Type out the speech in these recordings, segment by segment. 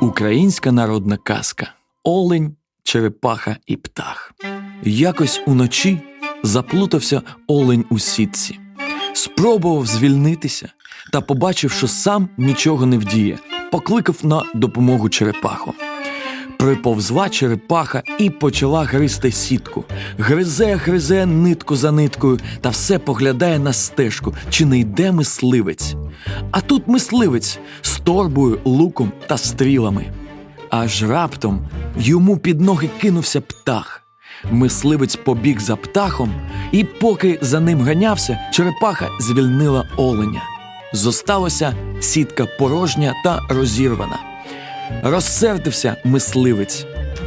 Українська народна казка Олень, черепаха і птах. Якось уночі заплутався олень у сітці, спробував звільнитися та, побачив, що сам нічого не вдіє, покликав на допомогу черепаху. Приповзла черепаха і почала гризти сітку. Гризе, гризе нитку за ниткою та все поглядає на стежку, чи не йде мисливець. А тут мисливець з торбою, луком та стрілами. Аж раптом йому під ноги кинувся птах. Мисливець побіг за птахом, і поки за ним ганявся, черепаха звільнила оленя. Зосталася сітка порожня та розірвана. Розсердився мисливець.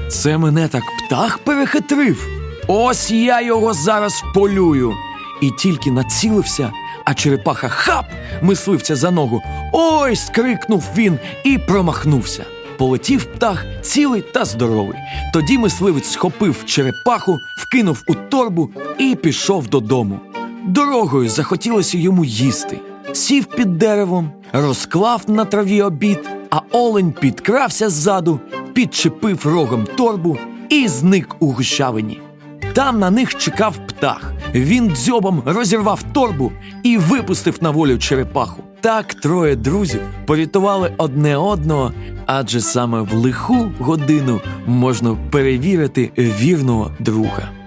Це мене так птах перехитрив. Ось я його зараз полюю. І тільки націлився, а черепаха хап мисливця за ногу. Ой! скрикнув він і промахнувся. Полетів птах цілий та здоровий. Тоді мисливець схопив черепаху, вкинув у торбу і пішов додому. Дорогою захотілося йому їсти. Сів під деревом, розклав на траві обід, а олень підкрався ззаду, підчепив рогом торбу і зник у гущавині. Там на них чекав птах. Він дзьобом розірвав торбу і випустив на волю черепаху. Так троє друзів порятували одне одного, адже саме в лиху годину можна перевірити вірного друга.